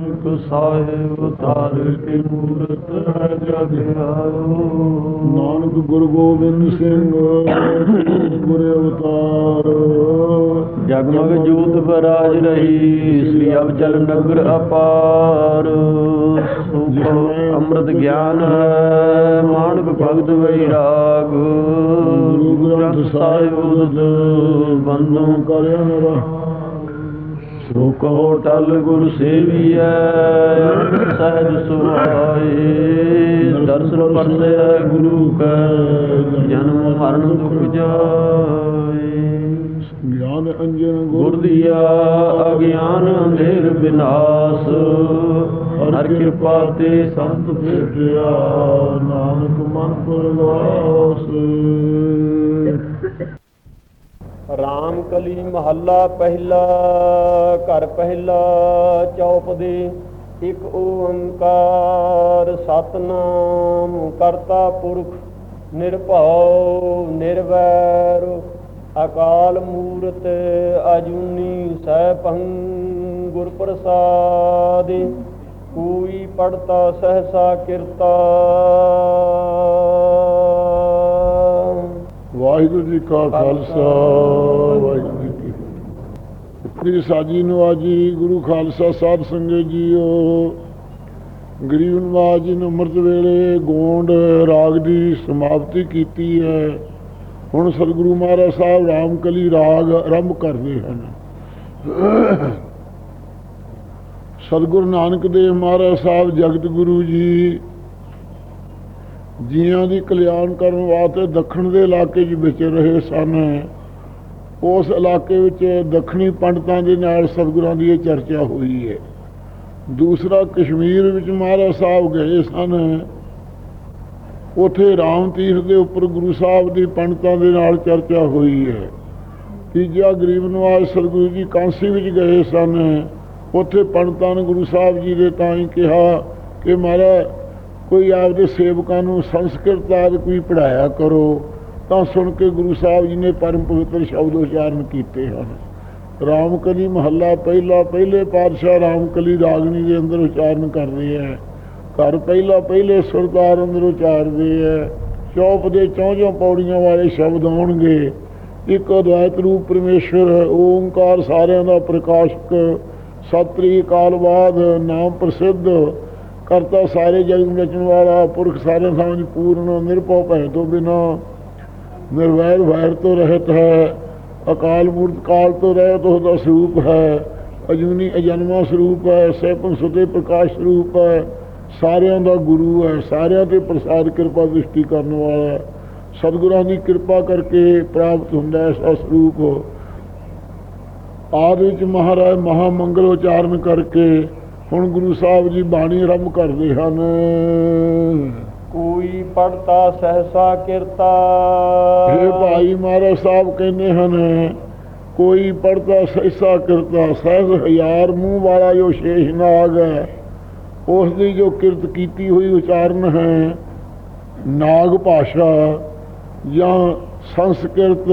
ਨਾਨਕ ਸਾਹਿਬ ਧਾਰ ਕੇ ਮੂਰਤ ਹੈ ਨਾਨਕ ਗੁਰੂ ਗੋਬਿੰਦ ਸਿੰਘ ਗੁਰ ਅਵਤਾਰ। ਜਗਮਗ ਜੋਤ ਬਰਾਜ ਰਹੀ ਸ੍ਰੀ ਅਵਚਲ ਨਗਰ ਅਪਾਰ। ਸੁਖ ਅੰਮ੍ਰਿਤ ਗਿਆਨ ਹੈ ਮਾਨਕ ਭਗਤ ਵੈਰਾਗ। ਗੁਰੂ ਗ੍ਰੰਥ ਸਾਹਿਬ ਬੰਦੋਂ। ਕਰਿਆ ਮੇਰਾ ਸੋ ਕਹੋ ਟਲ ਗੁਰ ਸੇਵੀਐ ਸਹਿਜ ਸੁਭਾਏ ਦਰਸ਼ਨ ਪਰਸੈ ਗੁਰੂ ਕੈ ਜਨਮ ਮਰਨ ਦੁਖ ਜਾਏ। ਗਿਆਨ ਅੰਜਨ ਗੁਰ ਦੀਆ ਅਗਿਆਨ ਅੰਧੇਰ ਬਿਨਾਸ਼ ਹਰ ਕਿਰਪਾ ਤੇ ਸੰਤ ਭੇਟਿਆ। ਨਾਨਕ ਮਨ ਪਰਵਾਸ। ਰਾਮ ਕਲੀ ਮਹੱਲਾ ਪਹਿਲਾ, ਘਰ ਪਹਿਲਾ, ਚੌਪ ਦੇ ਇੱਕ ਓੰਕਾਰ, ਸਤਨਾਮ ਕਰਤਾ ਪੁਰਖ, ਨਿਰਭਉ, ਨਿਰਵੈਰ, ਅਕਾਲ ਮੂਰਤ ਅਜੂਨੀ ਸੈਭੰ ਗੁਰ ਪ੍ਰਸਾਦਿ ਕੋਈ ਪੜਤਾ ਸਹਸਾ ਕਿਰਤਾ। ਵਾਹਿਗੁਰੂ ਜੀ ਕਾ ਖਾਲਸਾ, ਵਾਹਿਗੁਰੂ ਜੀ ਕੀ ਫਤਿਹ। ਪ੍ਰੀ ਸਾਜੀ ਨਵਾਜੀ ਗੁਰੂ ਖਾਲਸਾ ਸਾਧ ਸੰਗਤ ਜੀਓ, ਗਰੀਬ ਨਵਾਜ ਜੀ ਨੇ ਅੰਮ੍ਰਿਤ ਵੇਲੇ ਗੋਂਡ ਰਾਗ ਦੀ ਸਮਾਪਤੀ ਕੀਤੀ ਹੈ, ਹੁਣ ਸਤਿਗੁਰੂ ਮਹਾਰਾਜ ਸਾਹਿਬ ਰਾਮਕਲੀ ਰਾਗ ਆਰੰਭ ਕਰਦੇ ਹਨ। ਸਤਿਗੁਰੂ ਨਾਨਕ ਦੇਵ ਮਹਾਰਾਜ ਸਾਹਿਬ, ਜਗਤ ਗੁਰੂ ਜੀ ਜੀਆਂ ਦੀ ਕਲਿਆਣ ਕਰਨ ਵਾਸਤੇ ਦੱਖਣ ਦੇ ਇਲਾਕੇ 'ਚ ਵਿਚ ਰਹੇ ਸਨ। ਉਸ ਇਲਾਕੇ ਵਿੱਚ ਦੱਖਣੀ ਪੰਡਤਾਂ ਦੇ ਨਾਲ ਸਤਿਗੁਰਾਂ ਦੀ ਇਹ ਚਰਚਾ ਹੋਈ ਹੈ। ਦੂਸਰਾ ਕਸ਼ਮੀਰ ਵਿੱਚ ਮਹਾਰਾਜ ਸਾਹਿਬ ਗਏ ਸਨ। ਉਥੇ ਰਾਮ ਤੀਰਥ ਦੇ ਉੱਪਰ ਗੁਰੂ ਸਾਹਿਬ ਦੀ ਪੰਡਤਾਂ ਦੇ ਨਾਲ ਚਰਚਾ ਹੋਈ ਹੈ। ਤੀਜਾ ਗਰੀਬ ਨਵਾਜ ਸਤਿਗੁਰੂ ਜੀ ਕਾਂਸੀ ਵਿੱਚ ਗਏ ਸਨ। ਉਥੇ ਪੰਡਤਾਂ ਨੇ ਗੁਰੂ ਸਾਹਿਬ ਜੀ ਦੇ ਤਾਂ ਹੀ ਕਿਹਾ ਕਿ ਮਹਾਰਾਜ ਕੋਈ ਆਪਦੇ ਸੇਵਕਾਂ ਨੂੰ ਸੰਸਕ੍ਰਿਤ ਆਦਿ ਕੋਈ ਪੜਾਇਆ ਕਰੋ, ਤਾਂ ਸੁਣ ਕੇ ਗੁਰੂ ਸਾਹਿਬ ਜੀ ਨੇ ਪਰਮ ਪਵਿੱਤਰ ਸ਼ਬਦ ਉਚਾਰਨ ਕੀਤੇ ਹਨ। ਰਾਮਕਲੀ ਮਹੱਲਾ ਪਹਿਲਾ, ਪਹਿਲੇ ਪਾਤਸ਼ਾਹ ਰਾਮਕਲੀ ਰਾਗਣੀ ਦੇ ਅੰਦਰ ਉਚਾਰਨ ਕਰਦੇ ਹੈ। ਘਰ ਪਹਿਲਾ, ਪਹਿਲੇ ਸੁਰਦਾਰ ਅੰਦਰ ਉਚਾਰਦੇ ਹੈ। ਚੌਪ ਦੇ ਚੌਂਝੋਂ ਪੌੜੀਆਂ ਵਾਲੇ ਸ਼ਬਦ ਆਉਣਗੇ। ਇੱਕ ਅਦਵੈਤ ਰੂਪ ਪਰਮੇਸ਼ਰ ਓੰਕਾਰ ਸਾਰਿਆਂ ਦਾ ਪ੍ਰਕਾਸ਼ਕ ਸਤਰੀ ਕਾਲਵਾਦ ਨਾਮ ਪ੍ਰਸਿੱਧ। ਕਰਤਾ ਸਾਰੇ ਜਗ ਰਚਣ ਵਾਲਾ, ਪੁਰਖ ਸਾਰੇ ਸਮਝ ਪੂਰਨ, ਨਿਰਭਉ ਭੈ ਤੋਂ ਬਿਨਾ। ਨਿਰਵੈਰ ਵੈਰ ਤੋਂ ਰਹਿਤ ਹੈ, ਅਕਾਲ ਮੂਰਤ ਕਾਲ ਤੋਂ ਰਹਿਤ ਉਹਦਾ ਸਰੂਪ ਹੈ। ਅਜੂਨੀ ਅਜਨਮਾ ਸਰੂਪ ਹੈ ਸੈਭੰ ਸੁਤੇ ਪ੍ਰਕਾਸ਼ ਸਰੂਪ ਹੈ। ਸਾਰਿਆਂ ਦਾ ਗੁਰੂ ਹੈ, ਸਾਰਿਆਂ ਤੇ ਪ੍ਰਸਾਦ ਕਿਰਪਾ ਦ੍ਰਿਸ਼ਟੀ ਕਰਨ ਵਾਲਾ ਸਤਿਗੁਰਾਂ ਦੀ ਕਿਰਪਾ ਕਰਕੇ ਪ੍ਰਾਪਤ ਹੁੰਦਾ ਹੈ ਐਸਾ ਸਰੂਪ ਆਦਿ ਵਿੱਚ ਮਹਾਰਾਜ ਮਹਾ ਮੰਗਲ ਉਚਾਰਨ ਕਰਕੇ ਹੁਣ ਗੁਰੂ ਸਾਹਿਬ ਜੀ ਬਾਣੀ ਆਰੰਭ ਕਰਦੇ ਹਨ। ਕੋਈ ਪੜਤਾ ਸਹਸਾ ਕਿਰਤਾ। ਇਹ ਭਾਈ ਮਹਾਰਾਜ ਸਾਹਿਬ ਕਹਿੰਦੇ ਹਨ ਕੋਈ ਪੜਦਾ ਸੈਸਾ ਕਰਤਾ ਸਹਿਜ ਹਜ਼ਾਰ ਮੂੰਹ ਵਾਲਾ ਜੋ ਸ਼ੇਸ਼ ਨਾਗ ਹੈ ਉਸ ਦੀ ਜੋ ਕਿਰਤ ਕੀਤੀ ਹੋਈ ਉਚਾਰਨ ਹੈ ਨਾਗ ਭਾਸ਼ਾ ਜਾਂ ਸੰਸਕ੍ਰਿਤ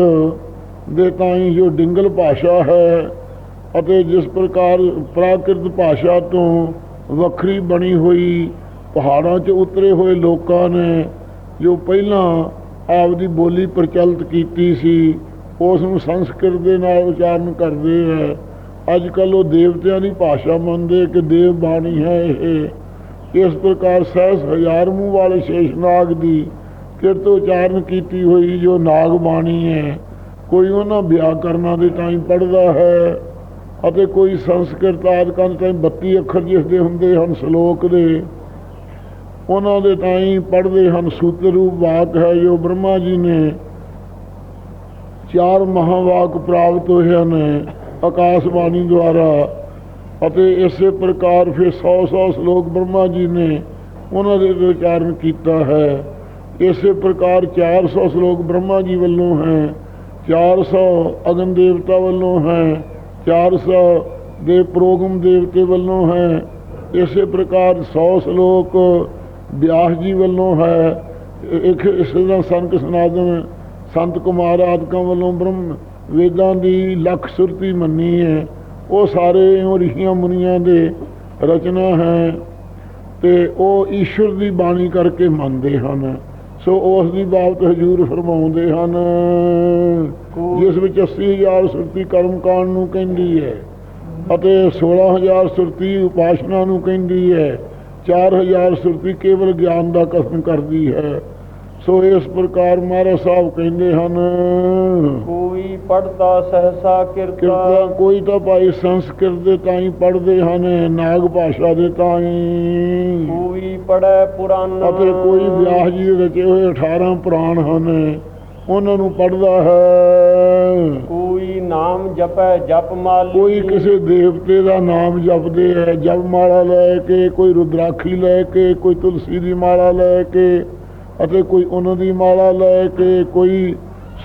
ਦੇ ਤਾਈ ਜੋ ਡਿੰਗਲ ਭਾਸ਼ਾ ਹੈ ਅਤੇ ਜਿਸ ਪ੍ਰਕਾਰ ਪ੍ਰਾਕ੍ਰਿਤ ਭਾਸ਼ਾ ਤੋਂ ਵੱਖਰੀ ਬਣੀ ਹੋਈ ਪਹਾੜਾਂ 'ਚ ਉਤਰੇ ਹੋਏ ਲੋਕਾਂ ਨੇ ਜੋ ਪਹਿਲਾਂ ਆਪਦੀ ਬੋਲੀ ਪ੍ਰਚਲਿਤ ਕੀਤੀ ਸੀ, ਉਸ ਨੂੰ ਸੰਸਕ੍ਰਿਤ ਦੇ ਨਾਲ ਉਚਾਰਨ ਕਰਦੇ ਹੈ। ਅੱਜ ਕੱਲ ਉਹ ਦੇਵਤਿਆਂ ਦੀ ਭਾਸ਼ਾ ਮੰਨਦੇ ਕਿ ਦੇਵ ਬਾਣੀ ਹੈ ਇਹ। ਇਸ ਪ੍ਰਕਾਰ ਸਹਿਸ ਹਜ਼ਾਰ ਮੂੰਹ ਵਾਲੇ ਸ਼ੇਸ਼ਨਾਗ ਦੀ ਕਿਰਤ ਉਚਾਰਨ ਕੀਤੀ ਹੋਈ ਜੋ ਨਾਗ ਬਾਣੀ ਹੈ, ਕੋਈ ਉਹਨਾਂ ਵਿਆਕਰਨਾਂ ਦੇ ਟਾਈਮ ਪੜਦਾ ਹੈ। ਅਤੇ ਕੋਈ ਸੰਸਕ੍ਰਿਤ ਆਦਿਕਾਂ ਦੇ ਟਾਈਮ 32 ਅੱਖਰ ਜਿਸ ਦੇ ਹੁੰਦੇ ਹਨ ਸ਼ਲੋਕ ਦੇ, ਉਹਨਾਂ ਦੇ ਤਾਈਂ ਪੜ੍ਹਦੇ ਹਨ ਸੂਤਰ ਰੂਪ ਵਾਕ ਹੈ ਜੋ ਬ੍ਰਹਮਾ ਜੀ ਨੇ ਚਾਰ ਮਹਾਵਾਕ ਪ੍ਰਾਪਤ ਹੋਏ ਹਨ ਆਕਾਸ਼ਵਾਣੀ ਦੁਆਰਾ ਅਤੇ ਇਸੇ ਪ੍ਰਕਾਰ ਫਿਰ 100 100 ਸ਼ਲੋਕ ਬ੍ਰਹਮਾ ਜੀ ਨੇ ਉਹਨਾਂ ਦੇ ਉਚਾਰਨ ਕੀਤਾ ਹੈ। ਇਸੇ ਪ੍ਰਕਾਰ 400 ਸ਼ਲੋਕ ਬ੍ਰਹਮਾ ਜੀ ਵੱਲੋਂ ਹੈ 400 ਅਗਨ ਦੇਵਤਾ ਵੱਲੋਂ ਹੈ 400 ਦੇ ਪ੍ਰੋਗਮ ਦੇਵਤੇ ਵੱਲੋਂ ਹੈ। ਇਸੇ ਪ੍ਰਕਾਰ 100 ਸ਼ਲੋਕ ਵਿਆਸ ਜੀ ਵੱਲੋਂ ਹੈ। ਇੱਕ ਇਸ ਦਾ ਸੰਤ ਸਨਾਤਨ, ਸੰਤ ਕੁਮਾਰ ਆਦਿਕਾਂ ਵੱਲੋਂ ਬ੍ਰਹਮ ਵੇਦਾਂ ਦੀ ਲੱਖ ਸੁਰਤੀ ਮੰਨੀ ਹੈ। ਉਹ ਸਾਰੇ ਉਹ ਰਿਸ਼ੀਆਂ ਮੁਨੀਆਂ ਦੇ ਰਚਨਾ ਹੈ ਤੇ ਉਹ ਈਸ਼ਵਰ ਦੀ ਬਾਣੀ ਕਰਕੇ ਮੰਨਦੇ ਹਨ। ਸੋ ਉਸ ਦੀ ਬਾਬਤ ਹਜੂਰ ਫਰਮਾਉਂਦੇ ਹਨ। ਜਿਸ ਵਿੱਚ 80000 ਸੁਰਤੀ ਕਰਮਕਾਂਡ ਨੂੰ ਕਹਿੰਦੀ ਹੈ ਅਤੇ 16000 ਸੁਰਤੀ ਉਪਾਸ਼ਨਾ ਨੂੰ ਕਹਿੰਦੀ ਹੈ 4000 ਸੁਰਤੀ ਕੇਵਲ ਗਿਆਨ ਦਾ ਕਥਨ ਕਰਦੀ ਹੈ। ਸੋ ਇਸ ਪ੍ਰਕਾਰ ਮਹਾਰਾਜ ਸਾਹਿਬ ਕਹਿੰਦੇ ਹਨ ਕੋਈ ਪੜਦਾ ਸਹਸਾ ਕਿਰਤਾ ਕੋਈ ਤਾਂ ਭਾਈ ਸੰਸਕ੍ਰਿਤ ਦੇ ਤਾਂ ਹੀ ਪੜ੍ਹਦੇ ਹਨ ਨਾਗ ਭਾਸ਼ਾ ਦੇ ਤਾਂ ਹੀ ਕੋਈ ਪੜੈ ਪੁਰਾਨ ਅਤੇ ਕੋਈ ਵਿਆਸ ਜੀ ਦੇ ਰਚੇ ਹੋਏ 18 ਪੁਰਾਣ ਹਨ ਉਹਨਾਂ ਨੂੰ ਪੜ੍ਹਦਾ ਹੈ। ਕੋਈ ਨਾਮ ਜਪੈ ਜਪ ਮਾਲੀ। ਕੋਈ ਕਿਸੇ ਦੇਵਤੇ ਦਾ ਨਾਮ ਜਪਦੇ ਹੈ ਜਪ ਮਾਲਾ ਲੈ ਕੇ ਕੋਈ ਰੁਦਰਾਖੀ ਲੈ ਕੇ ਕੋਈ ਤੁਲਸੀ ਦੀ ਮਾਲਾ ਲੈ ਕੇ। ਅਤੇ ਕੋਈ ਉਹਨਾਂ ਦੀ ਮਾਲਾ ਲੈ ਕੇ ਕੋਈ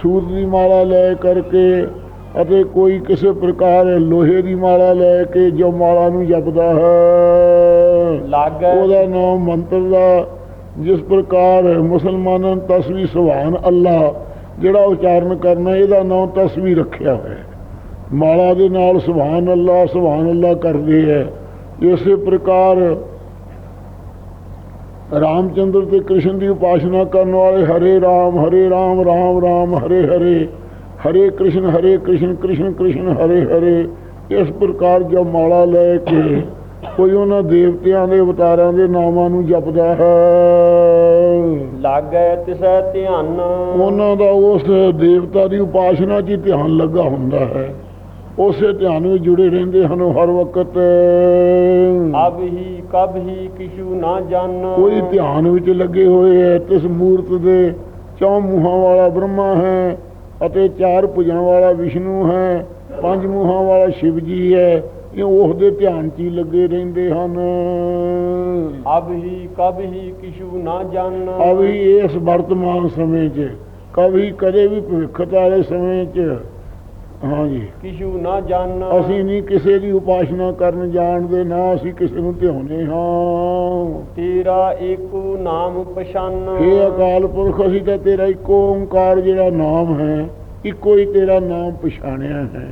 ਸੂਤ ਦੀ ਮਾਲਾ ਲੈ ਕਰਕੇ ਅਤੇ ਕੋਈ ਕਿਸੇ ਪ੍ਰਕਾਰ ਲੋਹੇ ਦੀ ਮਾਲਾ ਲੈ ਕੇ ਜੋ ਮਾਲਾ ਨੂੰ ਜਪਦਾ ਹੈ। ਲਾਗੈ। ਉਹਦਾ ਨਾਮ ਮੰਤਰ ਦਾ ਜਿਸ ਪ੍ਰਕਾਰ ਮੁਸਲਮਾਨਾਂ ਤਸਵੀ ਸੁਭਾਨ ਅੱਲਾ ਜਿਹੜਾ ਉਚਾਰਨ ਕਰਨਾ ਇਹਦਾ ਨਾਮ ਤਸਵੀ ਰੱਖਿਆ ਹੋਇਆ ਹੈ। ਮਾਲਾ ਦੇ ਨਾਲ ਸੁਭਾਨ ਅੱਲਾ ਸੁਭਾਨ ਅੱਲਾ ਕਰਦੇ ਹੈ। ਇਸੇ ਪ੍ਰਕਾਰ ਰਾਮਚੰਦਰ ਤੇ ਕ੍ਰਿਸ਼ਨ ਦੀ ਉਪਾਸਨਾ ਕਰਨ ਵਾਲੇ ਹਰੇ ਰਾਮ ਹਰੇ ਰਾਮ ਰਾਮ ਰਾਮ ਹਰੇ ਹਰੇ ਹਰੇ ਕ੍ਰਿਸ਼ਨ ਹਰੇ ਕ੍ਰਿਸ਼ਨ ਕ੍ਰਿਸ਼ਨ ਕ੍ਰਿਸ਼ਨ ਹਰੇ ਹਰੇ ਇਸ ਪ੍ਰਕਾਰ ਜੋ ਮਾਲਾ ਲੈ ਕੇ ਕੋਈ ਉਹਨਾਂ ਦੇਵਤਿਆਂ ਦੇ ਅਵਤਾਰਾਂ ਦੇ ਨਾਮਾਂ ਨੂੰ ਜਪਦਾ ਹੈ। ਲਾਗੈ ਤਿਸੈ ਧਿਆਨ। ਉਹਨਾਂ ਦਾ ਉਸ ਦੇਵਤਾ ਦੀ ਉਪਾਸਨਾ 'ਚ ਧਿਆਨ ਲੱਗਾ ਹੁੰਦਾ ਹੈ। ਉਸੇ ਧਿਆਨ ਵਿੱਚ ਜੁੜੇ ਰਹਿੰਦੇ ਹਨ ਹਰ ਵਕਤ। ਅਬ ਹੀ ਕਬ ਹੀ ਕਿਛੂ ਨਾ ਜਾਣ ਕੋਈ ਧਿਆਨ ਵਿੱਚ ਲੱਗੇ ਹੋਏ ਹੈ ਤਿਸ ਮੂਰਤ ਦੇ ਚੌ ਮੂੰਹਾਂ ਵਾਲਾ ਬ੍ਰਹਮਾ ਹੈ ਅਤੇ ਚਾਰ ਭੁਜਾਂ ਵਾਲਾ ਵਿਸ਼ਨੂੰ ਹੈ। ਪੰਜ ਮੂੰਹਾਂ ਵਾਲਾ ਸ਼ਿਵ ਜੀ ਹੈ ਇਹ ਉਸ ਦੇ ਧਿਆਨ 'ਚ ਹੀ ਲੱਗੇ ਰਹਿੰਦੇ ਹਨ। ਅਬ ਹੀ ਕਬ ਹੀ ਕਿਛੂ ਨਾ ਜਾਣ ਅਭੀ ਇਸ ਵਰਤਮਾਨ ਸਮੇਂ 'ਚ ਕभी ਕਦੇ ਵੀ ਭਵਿੱਖ ਵਾਲੇ ਸਮੇਂ 'ਚ। ਹਾਂਜੀ। ਕਿਛੂ ਨਾ ਜਾਣ ਅਸੀਂ ਨਹੀਂ ਕਿਸੇ ਦੀ ਉਪਾਸਨਾ ਕਰਨ ਜਾਣਦੇ ਨਾ ਅਸੀਂ ਕਿਸੇ ਨੂੰ ਧਿਆਉਂਦੇ ਹਾਂ। ਤੇਰਾ ਏਕੋ ਨਾਮ ਪਛਾਨ। हे ਅਕਾਲ ਪੁਰਖ ਅਸੀਂ ਤਾਂ ਤੇਰਾ ਇੱਕੋ ਓੰਕਾਰ ਜਿਹੜਾ ਨਾਮ ਹੈ ਇੱਕੋ ਹੀ ਤੇਰਾ ਨਾਮ ਪਛਾਣਿਆ ਹੈ।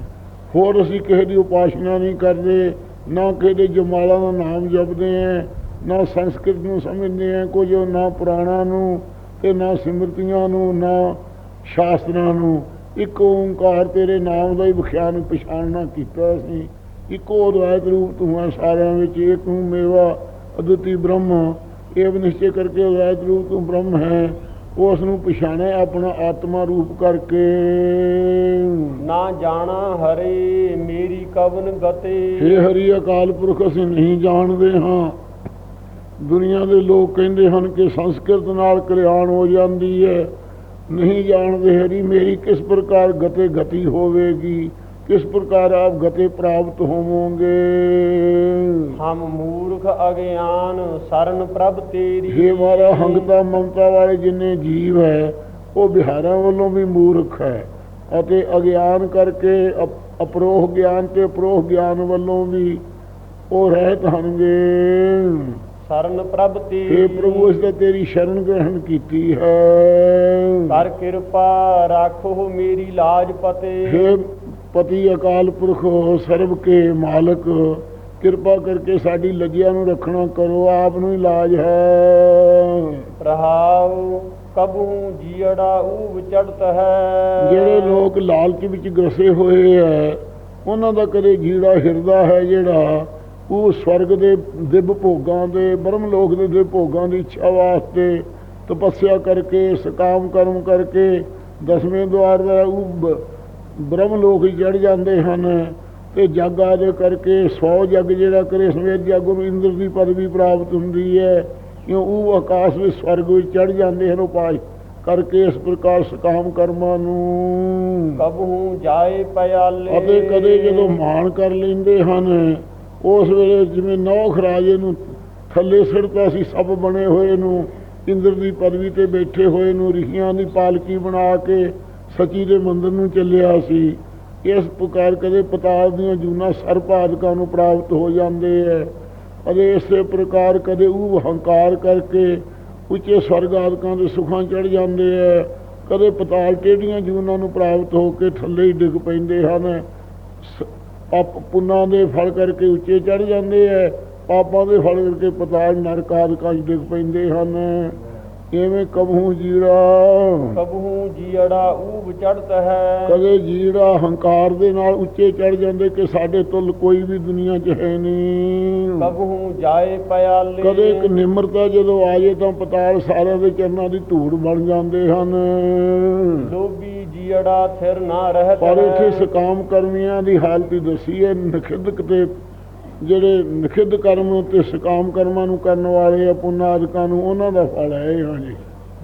ਹੋਰ ਅਸੀਂ ਕਿਸੇ ਦੀ ਉਪਾਸਨਾ ਨਹੀਂ ਕਰਦੇ ਨਾ ਕਿਸੇ ਦੇ ਜਮਾਲਾ ਦਾ ਨਾਮ ਜਪਦੇ ਹਾਂ ਨਾ ਸੰਸਕ੍ਰਿਤ ਨੂੰ ਸਮਝਦੇ ਹਾਂ ਕੁਝ ਨਾ ਪੁਰਾਣਾ ਨੂੰ ਤੇ ਨਾ ਸਿਮਰਤੀਆਂ ਨੂੰ ਨਾ ਸ਼ਾਸਤਰਾਂ ਨੂੰ। ਇੱਕ ਓੰਕਾਰ ਤੇਰੇ ਨਾਮ ਦਾ ਹੀ ਵਿਖਿਆਨ ਪਛਾਣਨਾ ਕੀਤਾ ਅਸੀਂ ਇੱਕੋ ਅਦਵੈਤ ਰੂਪ ਤੂੰ ਹੈ ਸਾਰਿਆਂ ਵਿੱਚ ਇਹ ਤੂੰ ਮੇਵਾ ਅਦੁੱਤੀ ਬ੍ਰਹਮ। ਇਹ ਨਿਸ਼ਚੈ ਕਰਕੇ ਅਦਵੈਤ ਰੂਪ ਤੂੰ ਬ੍ਰਹਮ ਹੈ। ਉਸ ਨੂੰ ਪਛਾਣਿਆ ਆਪਣਾ ਆਤਮਾ ਰੂਪ ਕਰਕੇ। ਨਾ ਜਾਣਾ ਹਰੇ ਮੇਰੀ ਕਵਨ ਗਤੇ। ਹੇ ਹਰੀ ਅਕਾਲ ਪੁਰਖ ਅਸੀਂ ਨਹੀਂ ਜਾਣਦੇ ਹਾਂ। ਦੁਨੀਆ ਦੇ ਲੋਕ ਕਹਿੰਦੇ ਹਨ ਕਿ ਸੰਸਕ੍ਰਿਤ ਨਾਲ ਕਲਿਆਣ ਹੋ ਜਾਂਦੀ ਹੈ। ਨਹੀਂ ਜਾਣਦੇ ਹਰੀ ਮੇਰੀ ਕਿਸ ਪ੍ਰਕਾਰ ਗਤੇ ਗਤੀ ਹੋਵੇਗੀ? ਕਿਸ ਪ੍ਰਕਾਰ ਆਪ ਗਤੇ ਪ੍ਰਾਪਤ ਹੋਵੋਗੇ? ਹਮ ਮੂਰਖ ਅਗਿਆਨ ਸਰਨ ਪ੍ਰਭ ਤੇਰੀ। हे ਮਾਰਾ ਹੰਗਤਾ ਮਮਤਾ ਵਾਲੇ ਜਿੰਨੇ ਜੀਵ ਹੈ ਉਹ ਬਿਹਾਰਾਂ ਵੱਲੋਂ ਵੀ ਮੂਰਖ ਹੈ। ਅਤੇ ਅਗਿਆਨ ਕਰਕੇ ਅਪ- ਅਪਰੋਹ ਗਿਆਨ ਤੇ ਅਪਰੋਹ ਗਿਆਨ ਵੱਲੋਂ ਵੀ ਉਹ ਰਹਿਤ ਹਨਗੇ। ਸਰਨ ਪ੍ਰਭ हे ਤੇਰੀ ਪ੍ਰਭੂ ਇਸ ਤੇ ਤੇਰੀ ਸ਼ਰਨ ਗ੍ਰਹਣ ਕੀਤੀ ਹੈ। ਕਰ ਕਿਰਪਾ ਰਾਖੋ ਮੇਰੀ ਲਾਜ ਪਤੇ। हे ਪਤੀ ਅਕਾਲ ਪੁਰਖ ਸਰਬ ਕੇ ਮਾਲਕ ਕਿਰਪਾ ਕਰਕੇ ਸਾਡੀ ਲੱਜਿਆ ਨੂੰ ਰੱਖਣਾ ਕਰੋ ਆਪ ਨੂੰ ਇਲਾਜ ਹੈ। ਰਹਾਉ ਕਬੂ ਜੀੜਾ ਊ ਚੜਤ ਹੈ। ਜਿਹੜੇ ਲੋਕ ਲਾਲਚ ਵਿੱਚ ਗਰਸੇ ਹੋਏ ਹੈ ਉਹਨਾਂ ਦਾ ਕਦੇ ਜੀੜਾ ਹਿਰਦਾ ਹੈ ਜਿਹੜਾ ਉਹ ਸਵਰਗ ਦੇ ਦਿਵ ਭੋਗਾਂ ਦੇ ਬ੍ਰਹਮ ਲੋਕ ਦੇ ਦਿਵ ਭੋਗਾਂ ਦੀ ਇੱਛਾ ਵਾਸਤੇ ਤਪੱਸਿਆ ਕਰਕੇ ਸਕਾਮ ਕਰਮ ਕਰਕੇ ਦਸਵੇਂ ਦੁਆਰ ਦਾ ਉਹ ਬ੍ਰਹਮ ਲੋਕ ਚੜ ਜਾਂਦੇ ਹਨ ਤੇ ਜਗ ਆਦਿ ਕਰਕੇ 100 ਜਗ ਜਿਹੜਾ ਕਰੇ ਸਵੇਰ ਜਗ ਨੂੰ ਇੰਦਰ ਦੀ ਪਦਵੀ ਪ੍ਰਾਪਤ ਹੁੰਦੀ ਹੈ। ਕਿਉਂ ਉਹ ਆਕਾਸ਼ ਵਿੱਚ ਸਵਰਗ ਵਿੱਚ ਚੜ ਜਾਂਦੇ ਹਨ ਉਪਾਏ ਕਰਕੇ ਇਸ ਪ੍ਰਕਾਰ ਸਕਾਮ ਕਰਮਾਂ ਨੂੰ। ਕਬੂ ਜਾਏ ਪਿਆਲੇ। ਅਤੇ ਕਦੇ ਜਦੋਂ ਮਾਣ ਕਰ ਲੈਂਦੇ ਹਨ ਉਸ ਵੇਲੇ ਜਿਵੇਂ ਨੌਖ ਰਾਜੇ ਨੂੰ ਥੱਲੇ ਸਿੜਤਾ ਸੀ, ਸਭ ਬਣੇ ਹੋਏ ਨੂੰ, ਇੰਦਰ ਦੀ ਪਦਵੀ ਤੇ ਬੈਠੇ ਹੋਏ ਨੂੰ ਰਿਸ਼ੀਆਂ ਦੀ ਪਾਲਕੀ ਬਣਾ ਕੇ ਸਚੀ ਦੇ ਮੰਦਰ ਨੂੰ ਚੱਲਿਆ ਸੀ। ਇਸ ਪ੍ਰਕਾਰ ਕਦੇ ਪਤਾਲ ਦੀਆਂ ਜੂਨਾ ਸਰਪਾਦਕਾਂ ਨੂੰ ਪ੍ਰਾਪਤ ਹੋ ਜਾਂਦੇ ਹੈ ਅਤੇ ਇਸੇ ਪ੍ਰਕਾਰ, ਕਦੇ ਉਹ ਹੰਕਾਰ ਕਰਕੇ ਉੱਚੇ ਸਵਰਗ ਆਦਿਕਾਂ ਦੇ ਸੁਖਾਂ ਚੜ ਜਾਂਦੇ ਹੈ ਕਦੇ ਪਤਾਲ ਟੇਢੀਆਂ ਜੂਨਾਂ ਨੂੰ ਪ੍ਰਾਪਤ ਹੋ ਕੇ ਥੱਲੇ ਹੀ ਡਿੱਗ ਪੈਂਦੇ ਹਨ। ਸ- ਆਪ ਪੁੰਨਾਂ ਦੇ ਫਲ ਕਰਕੇ ਉੱਚੇ ਚੜ ਜਾਂਦੇ ਹੈ ਪਾਪਾਂ ਦੇ ਫਲ ਕਰਕੇ ਪਤਾਲ ਨਰਕ ਆਦਿਕਾਂ 'ਚ ਡਿੱਗ ਪੈਂਦੇ ਹਨ। ਐਵੇਂ ਕਬਹੂ ਜੀੜਾ ਕਬਹੂ ਜੀੜਾ ਊਬ ਚੜਤ ਹੈ। ਕਦੇ ਜੀੜਾ ਹੰਕਾਰ ਦੇ ਨਾਲ ਉੱਚੇ ਚੜ ਜਾਂਦੇ ਕਿ ਸਾਡੇ ਤੁਲ ਕੋਈ ਵੀ ਦੁਨੀਆ 'ਚ ਹੈ ਨਹੀਂ। ਕਬਹੂ ਜਾਏ ਪਿਆਲੇ। ਕਦੇ ਇੱਕ ਨਿਮਰਤਾ ਜਦੋਂ ਆ ਜੇ ਤਾਂ ਪਤਾਲ ਸਾਰਿਆਂ ਦੇ ਚਰਨਾਂ ਦੀ ਧੂੜ ਬਣ ਜਾਂਦੇ ਹਨ। ਲੋਭੀ ਜੀੜਾ ਥਿਰ ਨਾ ਰਹਿਤ ਪਰ ਇੱਥੇ ਸਕਾਮ ਕਰਮੀਆਂ ਦੀ ਹਾਲਤ ਹੀ ਦੱਸੀ ਹੈ। ਨਖਿੱਧਕ ਤੇ ਜਿਹੜੇ ਨਖਿੱਧ ਕਰਮ ਤੇ ਸਕਾਮ ਕਰਮਾਂ ਨੂੰ ਕਰਨ ਵਾਲੇ ਆ ਪੁਨਾਦਿਕਾਂ ਨੂੰ ਉਹਨਾਂ ਦਾ ਫਲ ਹੈ ਇਹ ਹਾਂਜੀ।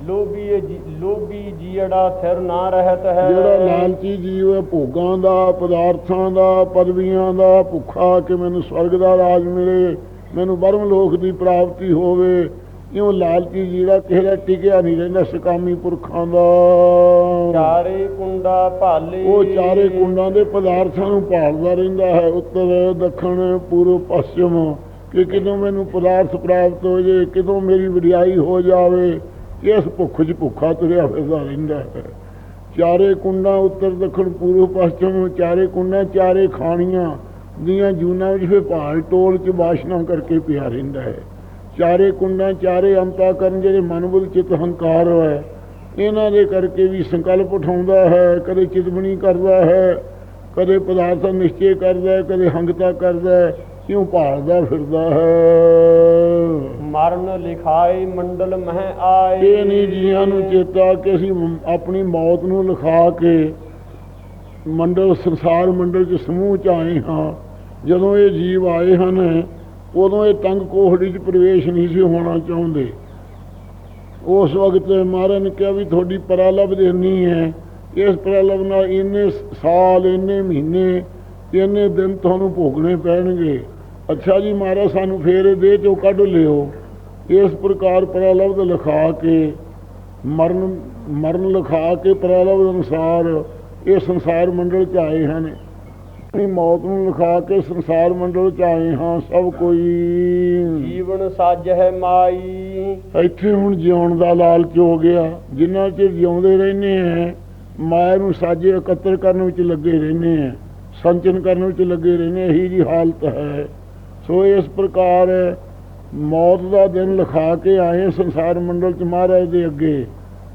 ਲੋਭੀ ਜੀ- ਲੋਭੀ ਜੀੜਾ ਥਿਰ ਨਾ ਰਹਿਤ ਹੈ। ਜਿਹੜਾ ਲਾਲਚੀ ਜੀਵ ਹੈ ਭੋਗਾਂ ਦਾ ਪਦਾਰਥਾਂ ਦਾ ਪਦਵੀਆਂ ਦਾ ਭੁੱਖਾ ਕਿ ਮੈਨੂੰ ਸਵਰਗ ਦਾ ਰਾਜ ਮਿਲੇ ਮੈਨੂੰ ਬਰਮ ਲੋਕ ਦੀ ਪ੍ਰਾਪਤੀ ਹੋਵੇ ਇਉਂ ਲਾਲਚੀ ਜਿਹੜਾ ਕਿਸੇ ਦਾ ਟਿਕਿਆ ਨਹੀਂ ਰਹਿੰਦਾ ਸਕਾਮੀ ਪੁਰਖਾਂ ਦਾ। ਚਾਰੇ ਕੁੰਡਾ ਭਾਲੇ। ਉਹ ਚਾਰੇ ਕੁੰਡਾਂ ਦੇ ਪਦਾਰਥਾਂ ਨੂੰ ਭਾਲਦਾ ਰਹਿੰਦਾ ਹੈ ਉੱਤਰ ਦੱਖਣ ਪੂਰਬ ਪੱਛਮ। ਕਿ ਕਿਦੋਂ ਮੈਨੂੰ ਪਦਾਰਥ ਪ੍ਰਾਪਤ ਹੋ ਜੇ ਕਿਦੋਂ ਮੇਰੀ ਵਡਿਆਈ ਹੋ ਜਾਵੇ ਇਸ ਭੁੱਖ 'ਚ ਭੁੱਖਾ ਤੁਰਿਆ ਫਿਰਦਾ ਰਹਿੰਦਾ ਹੈ। ਚਾਰੇ ਕੁੰਡਾਂ ਉੱਤਰ ਦੱਖਣ ਪੂਰਬ ਪੱਛਮ ਚਾਰੇ ਕੁੰਡਾਂ ਚਾਰੇ ਖਾਣੀਆਂ ਦੀਆਂ ਜੂਨਾਂ ਵਿੱਚ ਫਿਰ ਭਾਲ ਟੋਲ 'ਚ ਬਾਸ਼ਨਾ ਕਰਕੇ ਪਿਆ ਰਹਿੰਦਾ ਹੈ। ਚਾਰੇ ਕੁੰਡਾਂ ਚਾਰੇ ਅੰਤਾ ਕਰਨ ਜਿਹੜੇ ਮਨ ਬੁੱਧ ਚਿਤ ਹੰਕਾਰ ਹੈ ਇਹਨਾਂ ਦੇ ਕਰਕੇ ਵੀ ਸੰਕਲਪ ਉਠਾਉਂਦਾ ਹੈ ਕਦੇ ਚਿਤਵਣੀ ਕਰਦਾ ਹੈ ਕਦੇ ਪਦਾਰਥ ਨਿਸ਼ਚੈ ਕਰਦਾ ਹੈ ਕਦੇ ਹੰਗਤਾ ਕਰਦਾ ਹੈ ਕਿਉਂ ਭਾਲਦਾ ਫਿਰਦਾ ਹੈ। ਮਰਨ ਲਿਖਾਏ ਮੰਡਲ ਮਹਿ ਆਏ। ਇਹ ਨਹੀਂ ਜੀਆਂ ਨੂੰ ਚੇਤਾ ਕਿ ਅਸੀਂ ਆਪਣੀ ਮੌਤ ਨੂੰ ਲਿਖਾ ਕੇ ਮੰਡਲ ਸੰਸਾਰ ਮੰਡਲ ਚ ਸਮੂਹ ਚ ਆਏ ਹਾਂ। ਜਦੋਂ ਇਹ ਜੀਵ ਆਏ ਹਨ ਉਦੋਂ ਇਹ ਤੰਗ ਕੋਹੜੀ ਚ ਪ੍ਰਵੇਸ਼ ਨਹੀਂ ਸੀ ਹੋਣਾ ਚਾਹੁੰਦੇ। ਉਸ ਵਕਤ ਮਹਾਰਾਜ ਨੇ ਕਿਹਾ ਵੀ ਤੁਹਾਡੀ ਪਰਾਲਬ ਦੇਣੀ ਹੈ। ਇਸ ਪਰਾਲਬ ਨਾਲ ਇੰਨੇ ਸਾਲ, ਇੰਨੇ ਮਹੀਨੇ, ਇੰਨੇ ਦਿਨ ਤੁਹਾਨੂੰ ਭੋਗਣੇ ਪੈਣਗੇ। ਅੱਛਾ ਜੀ ਮਹਾਰਾਜ, ਸਾਨੂੰ ਫੇਰ ਇਹ ਦੇਹ ਚੋਂ ਕੱਢ ਲਿਓ। ਇਸ ਪ੍ਰਕਾਰ ਪਰਾਲਬਧ ਲਿਖਾ ਕੇ, ਮਰਨ ਮਰਨ ਲਿਖਾ ਕੇ ਪਰਾਲਬਧ ਅਨੁਸਾਰ ਇਹ ਸੰਸਾਰ ਮੰਡਲ ਚ ਆਏ ਹਨ। ਆਪਣੀ ਮੌਤ ਨੂੰ ਲਿਖਾ ਕੇ ਸੰਸਾਰ ਮੰਡਲ ਚ ਆਏ ਹਾਂ ਸਭ ਕੋਈ। ਜੀਵਨ ਸਾਜ ਹੈ ਮਾਈ। ਇੱਥੇ ਹੁਣ ਜਿਉਣ ਦਾ ਲਾਲਚ ਹੋ ਗਿਆ। ਜਿੰਨਾ ਚਿਰ ਜਿਉਂਦੇ ਰਹਿੰਦੇ ਆ ਮਾਇਆ ਨੂੰ ਸਾਜੇ ਇਕੱਤਰ ਕਰਨ ਵਿੱਚ ਲੱਗੇ ਰਹਿੰਦੇ ਆ ਸੰਚਨ ਕਰਨ ਵਿੱਚ ਲੱਗੇ ਰਹਿੰਦੇ ਇਹੀ ਜੀ ਹਾਲਤ ਹੈ। ਸੋ ਇਸ ਪ੍ਰਕਾਰ ਮੌਤ ਦਾ ਦਿਨ ਲਿਖਾ ਕੇ ਆਏ ਸੰਸਾਰ ਮੰਡਲ ਚ ਮਹਾਰਾਜ ਦੇ ਅੱਗੇ।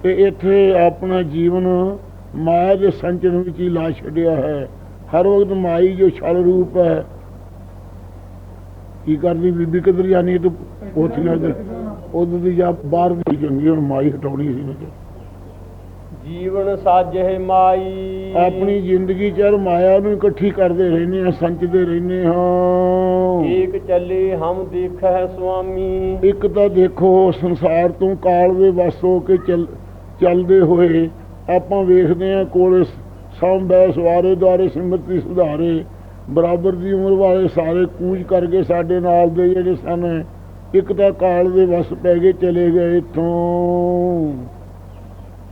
ਤੇ ਇੱਥੇ ਆਪਣਾ ਜੀਵਨ ਮਾਇਆ ਦੇ ਸੰਚਨ ਵਿੱਚ ਹੀ ਲਾ ਛੱਡਿਆ ਹੈ। ਹਰ ਵਕਤ ਮਾਈ ਜੋ ਛਲ ਰੂਪ ਹੈ। ਕੀ ਕਰਦੀ ਬੀਬੀ ਕਿੱਧਰ ਜਾਣੀ ਤੂੰ? ਪੋਥੀਆਂ ਦੇ ਉਦੋਂ ਦੀ ਜਾਂ ਬਾਹਰ ਦੀ ਚੰਗੀ ਹੁਣ ਮਾਈ ਹਟਾਉਣੀ ਸੀ ਕਿਹਾ। ਜੀਵਨ ਸਾਜ ਮਾਈ। ਆਪਣੀ ਜ਼ਿੰਦਗੀ ਚਰ ਮਾਇਆ ਨੂੰ ਇਕੱਠੀ ਕਰਦੇ ਰਹਿੰਦੇ ਆ ਸੰਚਦੇ ਰਹਿੰਦੇ ਹਾਂ। ਏਕ ਚੱਲੇ ਹਮ ਦੇਖ ਸੁਆਮੀ। ਇੱਕ ਤਾਂ ਦੇਖੋ ਸੰਸਾਰ ਤੋਂ ਕਾਲ ਦੇ ਵਸ ਹੋ ਕੇ ਚੱਲ ਚੱਲਦੇ ਹੋਏ ਆਪਾਂ ਵੇਖਦੇ ਆ ਕੋਲ ਸੰਬੈ ਸਵਾਰੇ ਦੁਆਰੇ ਸਿਮਰਤੀ ਸੁਧਾਰੇ ਬਰਾਬਰ ਦੀ ਉਮਰ ਵਾਲੇ ਸਾਰੇ ਕੂਚ ਕਰਕੇ ਸਾਡੇ ਨਾਲ ਦੇ ਜਿਹੜੇ ਸਨ ਇੱਕ ਤਾਂ ਕਾਲ ਦੇ ਵਸ ਪੈ ਗਏ ਚਲੇ ਗਏ ਇੱਥੋਂ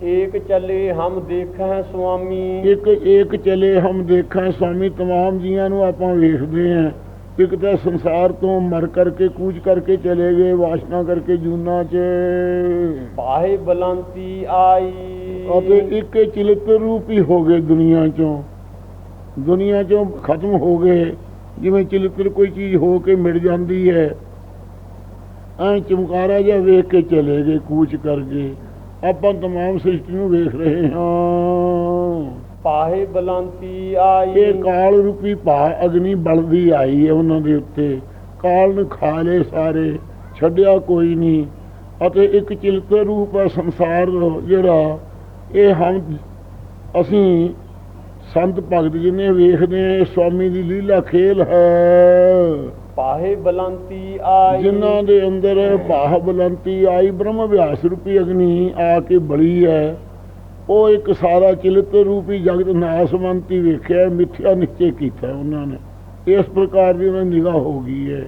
ਏਕ ਚੱਲੇ ਹਮ ਦੇਖ ਹੈ ਸੁਆਮੀ ਇੱਕ ਇੱਕ ਚਲੇ ਹਮ ਦੇਖਾਂ ਸਵਾਮੀ तमाम ਜੀਆਂ ਨੂੰ ਆਪਾਂ ਵੇਖਦੇ ਆਂ ਇੱਕ ਤਾਂ ਸੰਸਾਰ ਤੋਂ ਮਰ ਕਰਕੇ ਕੂਚ ਕਰਕੇ ਚਲੇ ਗਏ ਵਾਸ਼ਨਾ ਕਰਕੇ ਜੂਨਾ 'ਚ ਪਾਹੇ ਬਲੰਤੀ ਆਈ ਅਤੇ ਇੱਕ ਚਿਲਤ ਰੂਪ ਹੀ ਹੋ ਗਏ ਦੁਨੀਆ 'ਚੋਂ ਦੁਨੀਆ 'ਚੋਂ ਖਤਮ ਹੋ ਗਏ ਜਿਵੇਂ ਚਿਲਤਰ ਕੋਈ ਚੀਜ਼ ਹੋ ਕੇ ਮਿਟ ਜਾਂਦੀ ਹੈ ਐ ਚਮਕਾਰਾ ਜਿਹਾ ਵੇਖ ਕੇ ਚਲੇ ਗਏ ਕੂਚ ਕਰਕੇ ਆਪਾਂ तमाम ਸ੍ਰਿਸ਼ਟੀ ਨੂੰ ਵੇਖ ਰਹੇ ਹਾਂ ਪਾਹੇ ਬਲੰਤੀ ਆਈ ਇਹ ਕਾਲ ਰੂਪੀ ਭਾ ਅਗਨੀ ਬਲਦੀ ਆਈ ਹੈ ਉਹਨਾਂ ਦੇ ਉੱਤੇ ਕਾਲ ਨੇ ਖਾ ਲਏ ਸਾਰੇ ਛੱਡਿਆ ਕੋਈ ਨਹੀਂ ਅਤੇ ਇੱਕ ਚਿਲਤ ਰੂਪ ਹੈ ਸੰਸਾਰ ਜਿਹੜਾ ਇਹ ਹਮ ਅਸੀਂ ਸੰਤ ਭਗਤ ਜਿਨੇ ਵੇਖਦੇ ਆ ਇਹ ਸਵਾਮੀ ਦੀ ਲੀਲਾ ਖੇਲ ਹੈ। ਪਾਹੇ ਬਲੰਤੀ ਆਈ। ਜਿਨ੍ਹਾਂ ਦੇ ਅੰਦਰ ਬਾਹ ਬਲੰਤੀ ਆਈ ਬ੍ਰਹਮ ਵਿਆਸ ਰੂਪੀ ਅਗਨੀ ਆ ਕੇ ਬਲੀ ਹੈ। ਉਹ ਇੱਕ ਸਾਰਾ ਚਿਲਤ ਰੂਪੀ ਜਗਤ ਨਾਸਵੰਤੀ ਵੇਖਿਆ ਮਿੱਥਿਆ ਨਿਸ਼ਚੈ ਕੀਤਾ ਉਹਨਾਂ ਨੇ। ਇਸ ਪ੍ਰਕਾਰ ਦੀ ਉਹਨਾਂ ਦੀ ਨਿਗਾਹ ਹੋ ਗਈ ਹੈ।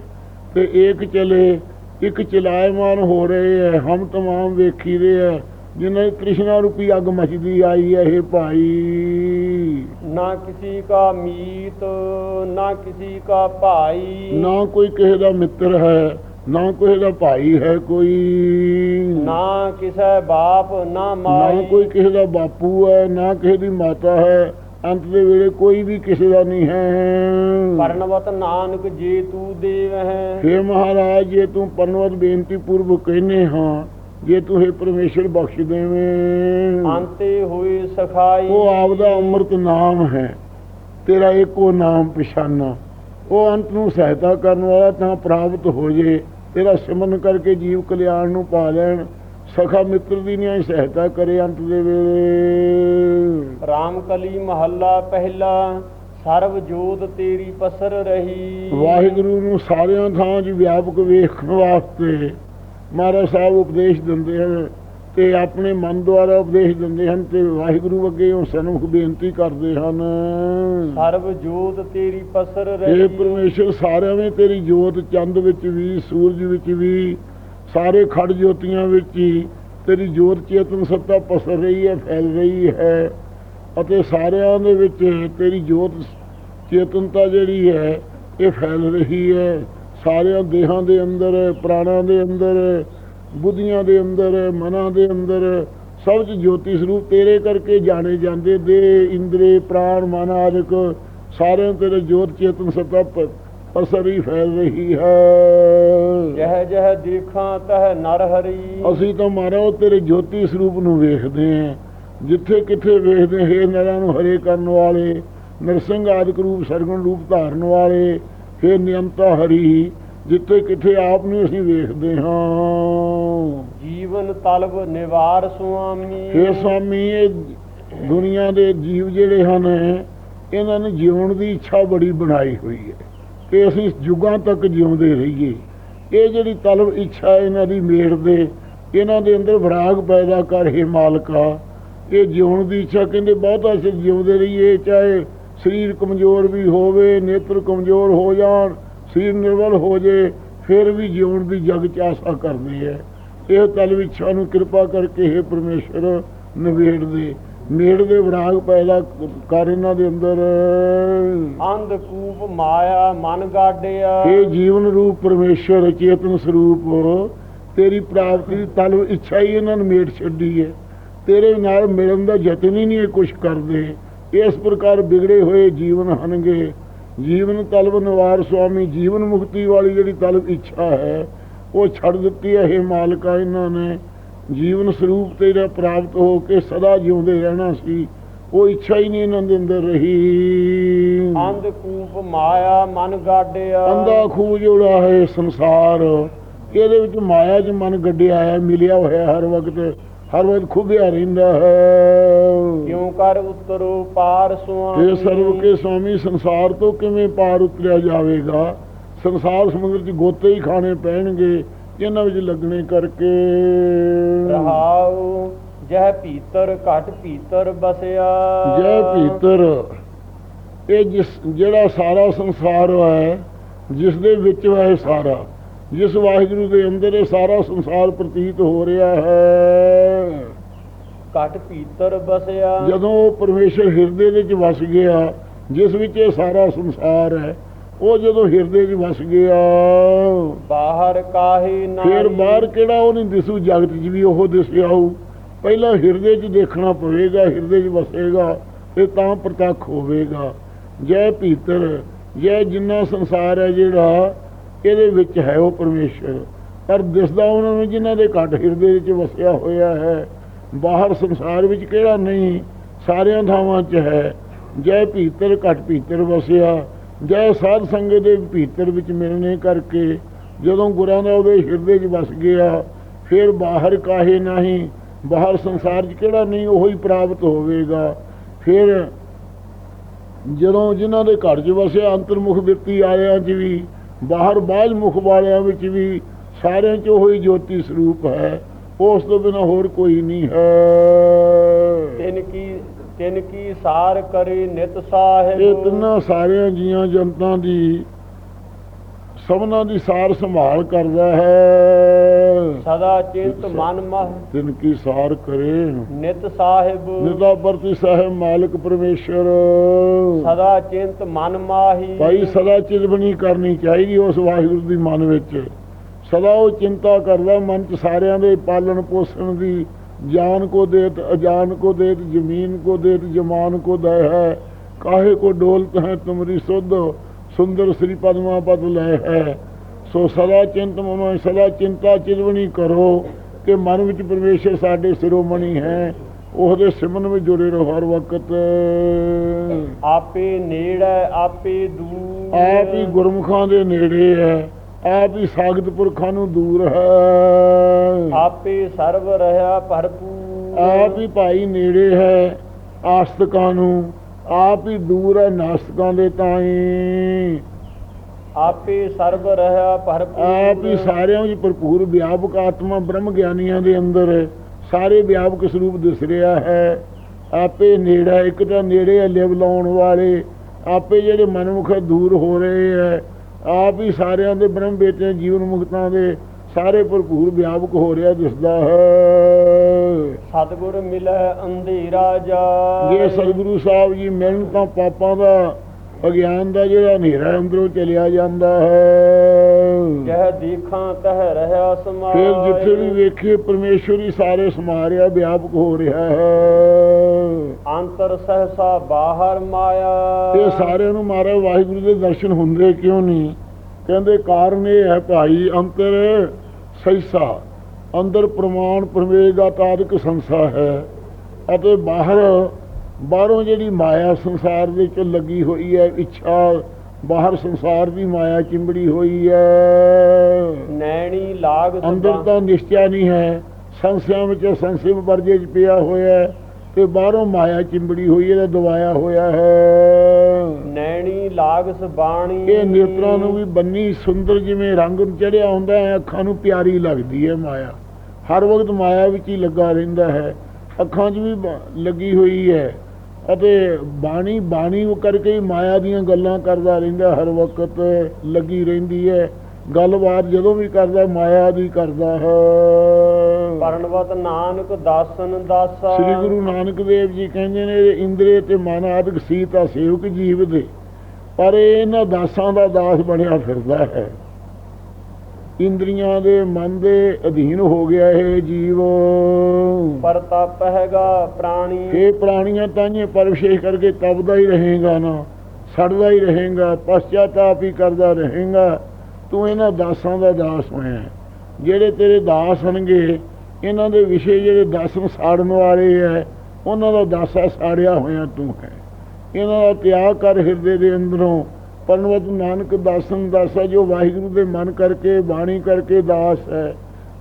ਤੇ ਏਕ ਚਲੇ ਇੱਕ ਚਲਾਇਮਾਨ ਹੋ ਰਹੇ ਹੈ ਹਮ ਤਮਾਮ ਵੇਖੀ ਰਹੇ ਹੈ। ਜਿਨ੍ਹਾਂ ਦੀ ਤ੍ਰਿਸ਼ਨਾ ਰੂਪੀ ਅੱਗ ਮਚਦੀ ਆਈ ਹੈ ਇਹ ਭਾਈ। ਨਾ ਕਿਸੀ ਕਾ ਮੀਤ ਨਾ ਕਿਸੀ ਕਾ ਭਾਈ। ਨਾ ਕੋਈ ਕਿਸੇ ਦਾ ਮਿੱਤਰ ਹੈ ਨਾ ਕਿਸੇ ਦਾ ਭਾਈ ਹੈ ਕੋਈ। ਨਾ ਕਿਸੈ ਬਾਪ ਨਾ ਨਾ ਮਾਈ। ਕੋਈ ਕਿਸੇ ਦਾ ਬਾਪੂ ਹੈ ਨਾ ਕਿਸੇ ਦੀ ਮਾਤਾ ਹੈ। ਅੰਤ ਦੇ ਵੇਲੇ ਕੋਈ ਵੀ ਕਿਸੇ ਦਾ ਨਹੀਂ ਹੈ। ਪਰਨਵਤ ਨਾਨਕ ਜੇ ਤੂੰ ਦੇਵ ਹੈ ਹੇ ਮਹਾਰਾਜ ਜੇ ਤੂੰ ਪਰਨਵਤ ਬੇਨਤੀ ਪੂਰਵਕ ਕਹਿੰਨੇ ਹਾਂ ਜੇ ਤੂੰ ਹੈ ਪਰਮੇਸ਼ਰ ਬਖਸ਼ ਦੇਵੇਂ। ਅੰਤੇ ਹੋਏ ਸਖਾਈ। ਉਹ ਆਪਦਾ ਅੰਮ੍ਰਿਤ ਨਾਮ ਹੈ। ਤੇਰਾ ਇੱਕੋ ਨਾਮ ਪਛਾਨਾ। ਉਹ ਅੰਤ ਨੂੰ ਸਹਾਇਤਾ ਕਰਨ ਵਾਲਾ ਤਾਂ ਪ੍ਰਾਪਤ ਹੋ ਜੇ। ਤੇਰਾ ਸਿਮਰਨ ਕਰਕੇ ਜੀਵ ਕਲਿਆਣ ਨੂੰ ਪਾ ਲੈਣ। ਸਖਾ ਮਿੱਤਰ ਦੀ ਨਿਆਂ ਸਹਾਇਤਾ ਕਰੇ ਅੰਤ ਦੇ ਵੇਲੇ। ਰਾਮ ਕਲੀ ਮਹੱਲਾ ਪਹਿਲਾ ਸਰਬ ਜੋਤ ਤੇਰੀ ਪਸਰ ਰਹੀ। ਵਾਹਿਗੁਰੂ ਨੂੰ ਸਾਰਿਆਂ ਥਾਂ 'ਚ ਵਿਆਪਕ ਵੇਖਣ ਵਾਸਤੇ ਮਹਾਰਾਜ ਸਾਹਿਬ ਉਪਦੇਸ਼ ਦਿੰਦੇ ਹਨ ਤੇ ਆਪਣੇ ਮਨ ਦੁਆਰਾ ਉਪਦੇਸ਼ ਦਿੰਦੇ ਹਨ ਤੇ ਵਾਹਿਗੁਰੂ ਅੱਗੇ ਉਹ ਸਨਮੁਖ ਬੇਨਤੀ ਕਰਦੇ ਹਨ। ਸਰਬ ਜੋਤ ਤੇਰੀ ਪਸਰ ਇਹ ਰਹੀ। ਪਰਮੇਸ਼ਰ ਸਾਰਿਆਂ ਵਿੱਚ ਤੇਰੀ ਜੋਤ ਚੰਦ ਵਿੱਚ ਵੀ ਸੂਰਜ ਵਿੱਚ ਵੀ ਸਾਰੇ ਖੜ ਜੋਤੀਆਂ ਵਿੱਚ ਹੀ ਤੇਰੀ ਜੋਤ ਚੇਤਨ ਸੱਤਾ ਪਸਰ ਰਹੀ ਹੈ ਫੈਲ ਰਹੀ ਹੈ ਅਤੇ ਸਾਰਿਆਂ ਦੇ ਵਿੱਚ ਤੇਰੀ ਜੋਤ ਚੇਤਨਤਾ ਜਿਹੜੀ ਹੈ ਇਹ ਫੈਲ ਰਹੀ ਹੈ। ਸਾਰਿਆਂ ਦੇਹਾਂ ਦੇ ਅੰਦਰ ਪ੍ਰਾਣਾਂ ਦੇ ਅੰਦਰ ਬੁੱਧੀਆਂ ਦੇ ਅੰਦਰ ਮਨਾਂ ਦੇ ਅੰਦਰ ਸਭ ਚ ਜੋਤੀ ਸਰੂਪ ਤੇਰੇ ਕਰਕੇ ਜਾਣੇ ਜਾਂਦੇ ਦੇ ਇੰਦਰੇ ਪ੍ਰਾਣ ਮਨ ਆਦਿਕ ਸਾਰਿਆਂ ਤੇਰੇ ਜੋਤ ਚੇਤਨ ਸੱਤਾ ਪਸਰੀ ਫੈਲ ਰਹੀ ਹੈ। ਜਹ ਜਹ ਦੇਖਾਂ ਤਹ ਨਰ ਹਰੀ। ਅਸੀਂ ਤਾਂ ਮਾਰਾ ਉਹ ਤੇਰੇ ਜੋਤੀ ਸਰੂਪ ਨੂੰ ਵੇਖਦੇ ਹਾਂ। ਜਿੱਥੇ ਕਿੱਥੇ ਵੇਖਦੇ ਹੈ ਨਰਾਂ ਨੂੰ ਹਰੇ ਕਰਨ ਵਾਲੇ ਨਰਸਿੰਘ ਆਦਿਕ ਰੂਪ ਸਰਗਣ ਰੂਪ ਧਾਰਨ ਵਾਲੇ ਹੈ ਨਿਯੰਤਾ ਹਰੀ ਜਿੱਥੇ ਕਿੱਥੇ ਆਪ ਨੂੰ ਅਸੀਂ ਵੇਖਦੇ ਹਾਂ। ਜੀਵਨ ਤਲਬ ਨਿਵਾਰ ਸੁਆਮੀ। ਹੇ ਸਵਾਮੀ ਇਹ ਦੁਨੀਆ ਦੇ ਜੀਵ ਜਿਹੜੇ ਹਨ ਇਹਨਾਂ ਨੇ ਜਿਉਣ ਦੀ ਇੱਛਾ ਬੜੀ ਬਣਾਈ ਹੋਈ ਹੈ ਕਿ ਅਸੀਂ ਯੁੱਗਾਂ ਤੱਕ ਜਿਉਂਦੇ ਰਹੀਏ। ਇਹ ਜਿਹੜੀ ਤਲਬ ਇੱਛਾ ਇਹਨਾਂ ਦੀ ਮੇੜ ਦੇ ਇਹਨਾਂ ਦੇ ਅੰਦਰ ਵਿਰਾਗ ਪੈਦਾ ਕਰ ਹੇ ਮਾਲਕਾ ਇਹ ਜਿਉਣ ਦੀ ਇੱਛਾ ਕਹਿੰਦੇ ਬਹੁਤਾ ਅਸੀਂ ਜਿਉਂਦੇ ਰਹੀਏ ਚਾਹੇ ਸਰੀਰ ਕਮਜ਼ੋਰ ਵੀ ਹੋਵੇ ਨੇਤਰ ਕਮਜ਼ੋਰ ਹੋ ਜਾਣ ਸਰੀਰ ਨਿਰਵਲ ਹੋ ਜੇ ਫਿਰ ਵੀ ਜਿਉਣ ਦੀ ਜਗ ਚ ਆਸਾ ਕਰਦੇ ਹੈ। ਇਹ ਤਲਬ ਇੱਛਾ ਨੂੰ ਕਿਰਪਾ ਕਰਕੇ ਹੇ ਪਰਮੇਸ਼ਰ ਨਿਬੇੜ ਦੇ ਮੇੜ ਦੇ ਵਿਰਾਗ ਪੈਦਾ ਕਰ ਇਹਨਾਂ ਦੇ ਅੰਦਰ। ਅੰਧ ਕੂਪ ਮਾਇਆ ਮਨ ਗਾਡਿਆ। ਇਹ ਜੀਵਨ ਰੂਪ ਪਰਮੇਸ਼ਰ ਚੇਤਨ ਸਰੂਪ ਤੇਰੀ ਪ੍ਰਾਪਤੀ ਦੀ ਤਲਬ ਇੱਛਾ ਹੀ ਇਹਨਾਂ ਨੂੰ ਮੇੜ ਛੱਡੀ ਹੈ। ਤੇਰੇ ਨਾਲ ਮਿਲਣ ਦਾ ਯਤਨ ਹੀ ਨਹੀਂ ਇਹ ਕੁਛ ਕਰਦੇ। ਇਸ ਪ੍ਰਕਾਰ ਵਿਗੜੇ ਹੋਏ ਜੀਵਨ ਹਨਗੇ। ਜੀਵਨ ਤਲਬ ਨਿਵਾਰ ਸੁਆਮੀ ਜੀਵਨ ਮੁਕਤੀ ਵਾਲੀ ਜਿਹੜੀ ਤਲਬ ਇੱਛਾ ਹੈ ਉਹ ਛੱਡ ਦਿੱਤੀ ਹੈ। ਇਹ ਮਾਲਕਾ ਇਹਨਾਂ ਨੇ ਜੀਵਨ ਸਰੂਪ ਤੇਰਾ ਪ੍ਰਾਪਤ ਹੋ ਕੇ ਸਦਾ ਜਿਉਂਦੇ ਰਹਿਣਾ ਸੀ ਉਹ ਇੱਛਾ ਹੀ ਨਹੀਂ ਇਹਨਾਂ ਦੇ ਅੰਦਰ ਰਹੀ। ਅੰਧ ਕੂਪ ਮਾਇਆ ਮਨ ਗਾਡਿਆ। ਅੰਦਾ ਖੂਹ ਜਿਹੜਾ ਹੈ ਸੰਸਾਰ। ਇਹਦੇ ਵਿੱਚ ਮਾਇਆ 'ਚ ਮਨ ਗੱਡਿਆ ਹੈ ਮਿਲਿਆ ਹੋਇਆ ਹਰ ਵਕਤ। ਹਰ ਵਕਤ ਖੁੱਭਿਆ ਰਹਿੰਦਾ ਹੈ। ਕਿਉਂ ਕਰ ਉਤਰੋ ਪਾਰ ਸੁਆਮੀ? ਇਹ ਸਰਵ ਕੇ ਸਵਾਮੀ ਸੰਸਾਰ ਤੋਂ ਕਿਵੇਂ ਪਾਰ ਉਤਰਿਆ ਜਾਵੇਗਾ? ਸੰਸਾਰ ਸਮੁੰਦਰ 'ਚ ਗੋਤੇ ਹੀ ਖਾਣੇ ਪੈਣਗੇ ਇਹਨਾਂ ਵਿੱਚ ਲੱਗਣੇ ਕਰਕੇ। ਰਹਾਉ ਜਹ ਭੀਤਰ ਘਟ ਭੀਤਰ ਬਸਿਆ। ਜੈ ਭੀਤਰ ਇਹ ਜਿਸ ਜਿਹੜਾ ਸਾਰਾ ਸੰਸਾਰ ਹੈ ਜਿਸ ਦੇ ਵਿੱਚ ਹੈ ਸਾਰਾ। ਜਿਸ ਵਾਹਿਗੁਰੂ ਦੇ ਅੰਦਰ ਇਹ ਸਾਰਾ ਸੰਸਾਰ ਪ੍ਰਤੀਤ ਹੋ ਰਿਹਾ ਹੈ। ਘਟ ਭੀਤਰ ਬਸਿਆ। ਜਦੋਂ ਪਰਮੇਸ਼ਰ ਹਿਰਦੇ ਵਿੱਚ ਵਸ ਗਿਆ ਜਿਸ ਵਿੱਚ ਇਹ ਸਾਰਾ ਸੰਸਾਰ ਹੈ ਉਹ ਜਦੋਂ ਹਿਰਦੇ 'ਚ ਵਸ ਗਿਆ ਬਾਹਰ ਕਾਹੇ ਨਾ ਫਿਰ ਬਾਹਰ ਕਿਹੜਾ ਉਹ ਨਹੀਂ ਦਿਸੂ ਜਗਤ 'ਚ ਵੀ ਉਹ ਦਿਸਿਆ ਹੋਊ ਪਹਿਲਾਂ ਹਿਰਦੇ 'ਚ ਦੇਖਣਾ ਪਵੇਗਾ ਹਿਰਦੇ 'ਚ ਵਸੇਗਾ ਤੇ ਤਾਂ ਪ੍ਰਤੱਖ ਹੋਵੇਗਾ। ਜੈ ਭੀਤਰ ਜੈ ਜਿੰਨਾ ਸੰਸਾਰ ਹੈ ਜਿਹੜਾ ਇਹਦੇ ਵਿੱਚ ਹੈ ਉਹ ਪਰਮੇਸ਼ਰ? ਪਰ ਦਿਸਦਾ ਉਹਨਾਂ ਨੂੰ ਜਿਨ੍ਹਾਂ ਦੇ ਘੱਟ ਹਿਰਦੇ ਵਿੱਚ ਵਸਿਆ ਹੋਇਆ ਹੈ। ਬਾਹਰ ਸੰਸਾਰ ਵਿੱਚ ਕਿਹੜਾ ਨਹੀਂ? ਸਾਰਿਆਂ ਥਾਵਾਂ 'ਚ ਹੈ। ਜੈ ਭੀਤਰ, ਘਟ ਭੀਤਰ ਵਸਿਆ। ਜੈ ਸਾਧ ਸੰਗਤ ਦੇ ਭੀਤਰ ਵਿੱਚ ਮਿਲਣੇ ਕਰਕੇ ਜਦੋਂ ਗੁਰਾਂ ਦਾ ਉਹਦੇ ਹਿਰਦੇ 'ਚ ਵਸ ਗਿਆ, ਫਿਰ ਬਾਹਰ ਕਾਹੇ ਨਹੀਂ, ਬਾਹਰ ਸੰਸਾਰ 'ਚ ਕਿਹੜਾ ਨਹੀਂ, ਉਹੀ ਹੀ ਪ੍ਰਾਪਤ ਹੋਵੇਗਾ। ਫਿਰ ਜਦੋਂ ਜਿਨ੍ਹਾਂ ਦੇ ਘਰ 'ਚ ਵਸਿਆ, ਅੰਤਰਮੁਖ ਵਿਅਕਤੀ ਆਇਆ 'ਚ ਵੀ ਬਾਹਰ ਬਾਝ ਮੁਖ ਵਾਲਿਆਂ ਵਿੱਚ ਵੀ ਸਾਰਿਆਂ 'ਚ ਉਹੀ ਜੋਤੀ ਸਰੂਪ ਹੈ ਉਸ ਤੋਂ ਬਿਨਾ ਹੋਰ ਕੋਈ ਨਹੀਂ ਹੈ। ਤਿਨ ਕੀ ਤਿਨ ਕੀ ਸਾਰ ਕਰੇ ਨਿਤ ਸਾਹਿਬ? ਇਹ ਤਿੰਨਾਂ ਸਾਰਿਆਂ ਜੀਆਂ ਜਨਤਾ ਦੀ ਸਭਨਾਂ ਦੀ ਸਾਰ ਸੰਭਾਲ ਕਰਦਾ ਹੈ। ਸਦਾ ਚਿੰਤ ਮਨ ਮਹ ਤਿਨ ਕੀ ਸਾਰ ਕਰੇ। ਨਿਤ ਸਾਹਿਬ ਨਿਦਾ ਵਰਤੀ ਸਾਹਿਬ ਮਾਲਕ ਪਰਮੇਸ਼ਰ। ਸਦਾ ਚਿੰਤ ਮਨ ਮਾਹੀ। ਭਾਈ ਸਦਾ ਚਿੰਤਵਣੀ ਕਰਨੀ ਚਾਹੀਦੀ ਉਸ ਵਾਹਿਗੁਰੂ ਦੀ ਮਨ ਵਿੱਚ। ਸਦਾ ਉਹ ਚਿੰਤਾ ਕਰਦਾ ਮਨ ਚ ਸਾਰਿਆਂ ਦੇ ਪਾਲਣ ਪੋਸ਼ਣ ਦੀ। ਜਾਨ ਕੋ ਦੇਤ ਅਜਾਨ ਕੋ ਦੇਤ ਜ਼ਮੀਨ ਕੋ ਦੇਤ ਜਮਾਨ ਕੋ ਦਇ ਹੈ। ਕਾਹੇ ਕੋ ਡੋਲਤ ਹੈ ਤੁਮਰੀ ਸੁਧ। ਸੁੰਦਰ ਸ੍ਰੀ ਪਦਮਾ ਪਦ ਲੈ ਹੈ। ਸੋ ਸਦਾ ਚਿੰਤ ਮਨੋ ਸਦਾ ਚਿੰਤਾ ਚਿਲਵਣੀ ਕਰੋ ਕਿ ਮਨ ਵਿੱਚ ਪਰਮੇਸ਼ਰ ਸਾਡੇ ਸਿਰੋਮਣੀ ਹੈ। ਉਹਦੇ ਸਿਮਰਨ ਵਿੱਚ ਜੁੜੇ ਰਹੋ ਹਰ ਵਕਤ। ਆਪੇ ਨੇੜੇ ਆਪੇ ਦੂਰ। ਆਪ ਹੀ ਗੁਰਮੁਖਾਂ ਦੇ ਨੇੜੇ ਹੈ। ਆਪ ਹੀ ਸਾਗਤ ਪੁਰਖਾਂ ਨੂੰ ਦੂਰ ਹੈ। ਆਪੇ ਸਰਬ ਰਹਾ ਭਰਪੂਰ। ਆਪ ਹੀ ਭਾਈ ਨੇੜੇ ਹੈ ਆਸਤਕਾਂ ਨੂੰ। ਆਪ ਹੀ ਦੂਰ ਹੈ ਨਾਸਤਕਾਂ ਦੇ ਤਾਈਂ। ਆਪੇ ਸਰਬ ਰਹਾ ਭਰਪੂਰ। ਆਪ ਹੀ ਸਾਰਿਆਂ ਵਿੱਚ ਭਰਪੂਰ ਵਿਆਪਕ ਆਤਮਾ ਬ੍ਰਹਮ ਗਿਆਨੀਆਂ ਦੇ ਅੰਦਰ। ਸਾਰੇ ਵਿਆਪਕ ਸਰੂਪ ਦਿਸ ਰਿਹਾ ਹੈ। ਆਪੇ ਨੇੜਾ ਇੱਕ ਤਾਂ ਨੇੜੇ ਹੈ ਲਿਵ ਲਾਉਣ ਵਾਲੇ। ਆਪੇ ਜਿਹੜੇ ਮਨਮੁਖ ਦੂਰ ਹੋ ਰਹੇ ਹੈ। ਆਪ ਹੀ ਸਾਰਿਆਂ ਦੇ ਬ੍ਰਹਮ ਬੇਟੇ ਜੀਵਨ ਮੁਕਤਾਂ ਦੇ ਸਾਰੇ ਭਰਪੂਰ ਵਿਆਪਕ ਹੋ ਰਿਹਾ ਦਿਸਦਾ ਹੈ। ਸਤਿਗੁਰ ਮਿਲੈ ਅੰਧੇਰਾ ਜਾਏ ਜੇ ਸਤਿਗੁਰੂ ਸਾਹਿਬ ਜੀ ਮਿਲਣ ਤਾਂ ਪਾਪਾਂ ਦਾ ਅਗਿਆਨ ਦਾ ਜਿਹੜਾ ਹਨੇਰਾ ਅੰਦਰੋਂ ਚਲਿਆ ਜਾਂਦਾ ਹੈ। ਜਹ ਦੇਖਾਂ ਤਹ ਰਹਾ ਸਮਾਏ ਫਿਰ ਜਿੱਥੇ ਵੀ ਵੇਖੀਏ ਪਰਮੇਸ਼ਵਰ ਹੀ ਸਾਰੇ ਸਮਾ ਰਿਹਾ ਵਿਆਪਕ ਹੋ ਰਿਹਾ ਹੈ। ਅੰਤਰ ਸਹਸਾ ਬਾਹਰ ਮਾਇਆ। ਇਹ ਸਾਰਿਆਂ ਨੂੰ ਮਾਰਾ ਵਾਹਿਗੁਰੂ ਦੇ ਦਰਸ਼ਨ ਹੁੰਦੇ ਕਿਉਂ ਨਹੀਂ? ਕਹਿੰਦੇ ਕਾਰਨ ਇਹ ਹੈ ਭਾਈ ਅੰਤਰ ਸੈਸਾ ਅੰਦਰ ਪ੍ਰਮਾਣ ਪ੍ਰਵੇਗਾ ਤਾਰਕ ਸੰਸਾ ਹੈ ਅਤੇ ਬਾਹਰ ਬਾਹਰੋਂ ਜਿਹੜੀ ਮਾਇਆ ਸੰਸਾਰ ਦੇ ਵਿੱਚ ਲੱਗੀ ਹੋਈ ਹੈ ਇੱਛਾ ਬਾਹਰ ਸੰਸਾਰ ਦੀ ਮਾਇਆ ਚਿੰਬੜੀ ਹੋਈ ਹੈ। ਨੈਣੀ ਲਾਗ ਅੰਦਰ ਤਾਂ ਨਿਸ਼ਚੈ ਨਹੀਂ ਹੈ ਸੰਸਿਆਂ ਵਿੱਚ ਸੰਸਿਮ ਵਰਜੇ ਚ ਪਿਆ ਹੋਇਆ ਹੈ। ਤੇ ਬਾਹਰੋਂ ਮਾਇਆ ਚਿੰਬੜੀ ਹੋਈ ਤੇ ਦਵਾਇਆ ਹੋਇਆ ਹੈ। ਨੈਣੀ ਲਾਗ ਸਬਾਣੀ। ਇਹ ਨੇਤਰਾਂ ਨੂੰ ਵੀ ਬੰਨੀ ਸੁੰਦਰ ਜਿਵੇਂ ਰੰਗ ਚੜਿਆ ਹੁੰਦਾ ਹੈ ਅੱਖਾਂ ਨੂੰ ਪਿਆਰੀ ਲੱਗਦੀ ਹੈ ਮਾਇਆ। ਹਰ ਵਕਤ ਮਾਇਆ ਵਿੱਚ ਹੀ ਲੱਗਾ ਰਹਿੰਦਾ ਹੈ। ਅੱਖਾਂ 'ਚ ਵੀ ਲੱਗੀ ਹੋਈ ਹੈ ਅਤੇ ਬਾਣੀ ਬਾਣੀ ਉਹ ਕਰਕੇ ਹੀ ਮਾਇਆ ਦੀਆਂ ਗੱਲਾਂ ਕਰਦਾ ਰਹਿੰਦਾ ਹਰ ਵਕਤ ਲੱਗੀ ਰਹਿੰਦੀ ਹੈ। ਗੱਲਬਾਤ ਜਦੋਂ ਵੀ ਕਰਦਾ ਮਾਇਆ ਦੀ ਕਰਦਾ ਹੈ। ਪਰਣਵਤ ਨਾਨਕ ਦਾਸਨ ਦਾਸਾ। ਸ੍ਰੀ ਗੁਰੂ ਨਾਨਕ ਦੇਵ ਜੀ ਕਹਿੰਦੇ ਨੇ ਇਹ ਇੰਦਰੀ ਤੇ ਮਨ ਆਦਿਕ ਸੀਤਾ ਸੇਵਕ ਜੀਵ ਦੇ। ਪਰ ਇਹ ਇਹਨਾਂ ਦਾਸਾਂ ਦਾ ਦਾਸ ਬਣਿਆ ਫਿਰਦਾ ਹੈ। ਇੰਦਰੀਆਂ ਦੇ ਮਨ ਦੇ ਅਧੀਨ ਹੋ ਗਿਆ ਇਹ ਜੀਵ। ਪਰਤਪ ਹੈਗਾ ਪ੍ਰਾਣੀ। ਇਹ ਪ੍ਰਾਣੀਆਂ ਤਾਂਹੀਏ ਪਰ ਵਿਸ਼ੇਸ਼ ਕਰਕੇ ਤਪਦਾ ਹੀ ਰਹੇਗਾ ਨਾ ਸੜਦਾ ਹੀ ਰਹੇਗਾ ਪਛਤਾਪ ਹੀ ਕਰਦਾ ਰਹੇਗਾ। ਤੂੰ ਇਹਨਾਂ ਦਾਸਾਂ ਦਾ ਦਾਸ ਹੋਇਆ। ਜਿਹੜੇ ਤੇਰੇ ਦਾਸ ਹਨਗੇ ਇਹਨਾਂ ਦੇ ਵਿਸ਼ੇ ਜਿਹੜੇ ਦਸ ਨੂੰ ਸਾੜਨ ਵਾਲੇ ਹੈ ਉਹਨਾਂ ਦਾ ਦਾਸਾ ਸਾੜਿਆ ਹੋਇਆ ਤੂੰ ਹੈ। ਇਹਨਾਂ ਦਾ ਤਿਆਗ ਕਰ ਹਿਰਦੇ ਦੇ ਅੰਦਰੋਂ। ਪਰਨਵਤ ਨਾਨਕ ਦਾਸਨ ਦਾਸਾ ਜੋ ਵਾਹਿਗੁਰੂ ਦੇ ਮਨ ਕਰਕੇ ਬਾਣੀ ਕਰਕੇ ਦਾਸ ਹੈ।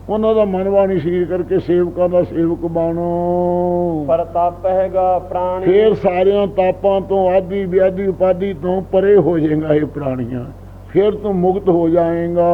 ਉਹਨਾਂ ਦਾ ਮਨ ਬਾਣੀ ਸਰੀਰ ਕਰਕੇ ਸੇਵਕਾਂ ਦਾ ਸੇਵਕ ਬਣੋ। ਪਰਤਪ ਹੈਗਾ ਪ੍ਰਾਣੀ। ਫੇਰ ਸਾਰਿਆਂ ਤਾਪਾਂ ਤੋਂ ਆਦੀ ਵਿਆਦੀ ਉਪਾਦੀ ਤੋਂ ਪਰੇ ਹੋ ਜਾਏਗਾ ਇਹ ਪ੍ਰਾਣੀਆਂ। ਫਿਰ ਤੂੰ ਮੁਕਤ ਹੋ ਜਾਏਗਾ।